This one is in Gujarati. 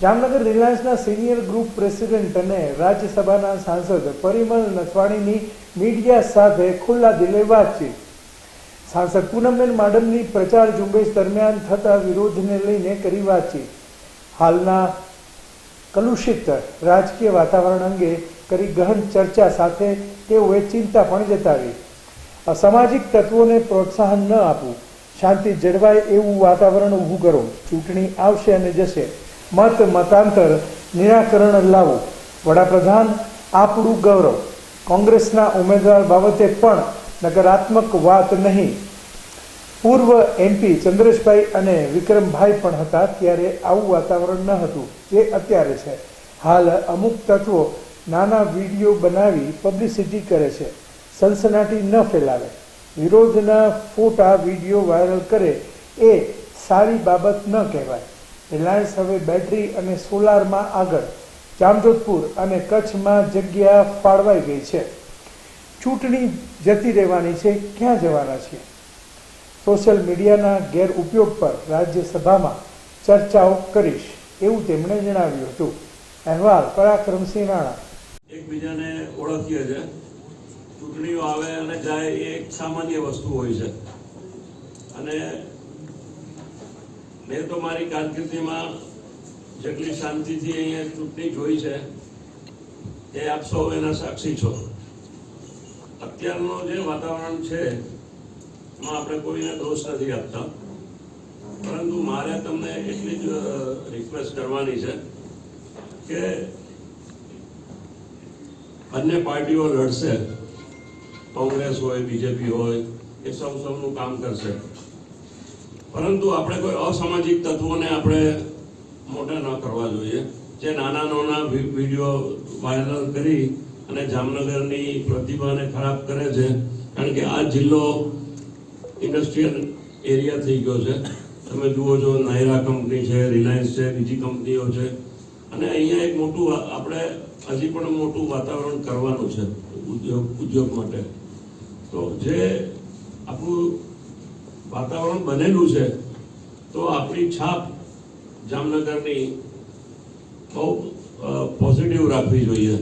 જામનગર રિલાયન્સના સિનિયર ગ્રુપ પ્રેસિડેન્ટ અને રાજ્યસભાના સાંસદ પરિમલ નથવાણીની મીડિયા સાથે ખુલ્લા દિલે વાતચીત. સાંસદ પૂનમબેન માડમની પ્રચાર ઝુંબેશ દરમિયાન થતા વિરોધને લઈને કરી વાતચીત. હાલના કલુષિત રાજકીય વાતાવરણ અંગે કરી ગહન ચર્ચા સાથે તેઓએ ચિંતા પણ જતાવી. અસામાજિક તત્વોને પ્રોત્સાહન ન આપવું. શાંતિ જળવાય એવું વાતાવરણ ઊભું કરો. ચૂંટણી આવશે અને જશે. મત મતાંતર નિરાકરણ લાવો. વડાપ્રધાન આપણું ગૌરવ. કોંગ્રેસના ઉમેદવાર બાબતે પણ નકારાત્મક વાત નહીં. પૂર્વ એમપી ચંદ્રેશભાઈ અને વિક્રમભાઈ પણ હતા ત્યારે આવું વાતાવરણ ન હતું. જે અત્યારે છે. હાલ અમુક તત્વો નાના વીડિયો બનાવી પબ્લિસિટી કરે છે. સનસનાટી ન ફેલાવે. વિરોધના ફોટા વીડિયો વાયરલ કરે એ સારી બાબત ન કહેવાય. રિલાયન્સ હવે બેટરી અને સોલારમાં આગળ, જામજોધપુર અને કચ્છમાં જગ્યા ફાળવાઈ ગઈ છે. ચૂંટણી જતી રહેવાની છે, ક્યાં જવાના છે? સોશિયલ મીડિયાના ગેરઉપયોગ પર રાજ્યસભામાં ચર્ચાઓ કરીશ, એવું તેમણે જણાવ્યું હતું. અહેવાલ પરાક્રમસિંહ રાણા. એકબીજાને ઓળખીએ છે. ચૂંટણીઓ આવે અને જાય એ એક સામાન્ય વસ્તુ હોય છે. અને મેં તો મારી કારકિર્દીમાં જેટલી શાંતિથી અહીંયા ચૂંટણી જોઈ છે, એ આપ સૌ એના સાક્ષી છો. અત્યારનું જે વાતાવરણ છે, એમાં આપણે કોઈને દોષ નથી આપતા. પરંતુ મારે તમને એટલી જ રિક્વેસ્ટ કરવાની છે કે બંને પાર્ટીઓ લડશે. કોંગ્રેસ હોય, બીજેપી હોય, એ સૌ સૌનું કામ કરશે. પરંતુ આપણે કોઈ અસામાજિક તત્વોને આપણે મોટા ન કરવા જોઈએ. જે નાના નાના વીડિયો વાયરલ કરી અને જામનગરની પ્રતિભાને ખરાબ કરે છે. કારણ કે આ જિલ્લો ઇન્ડસ્ટ્રીયલ એરિયા થઈ ગયો છે. તમે જુઓ છો, નાયરા કંપની છે, રિલાયન્સ છે, બીજી કંપનીઓ છે. અને અહીંયા એક મોટું આપણે હજી પણ મોટું વાતાવરણ કરવાનું છે ઉદ્યોગ ઉદ્યોગ માટે. તો જે આપણું વાતાવરણ બનેલું છે તો આપણી છાપ જામનગરની બહુ પોઝિટિવ રાખવી જોઈએ.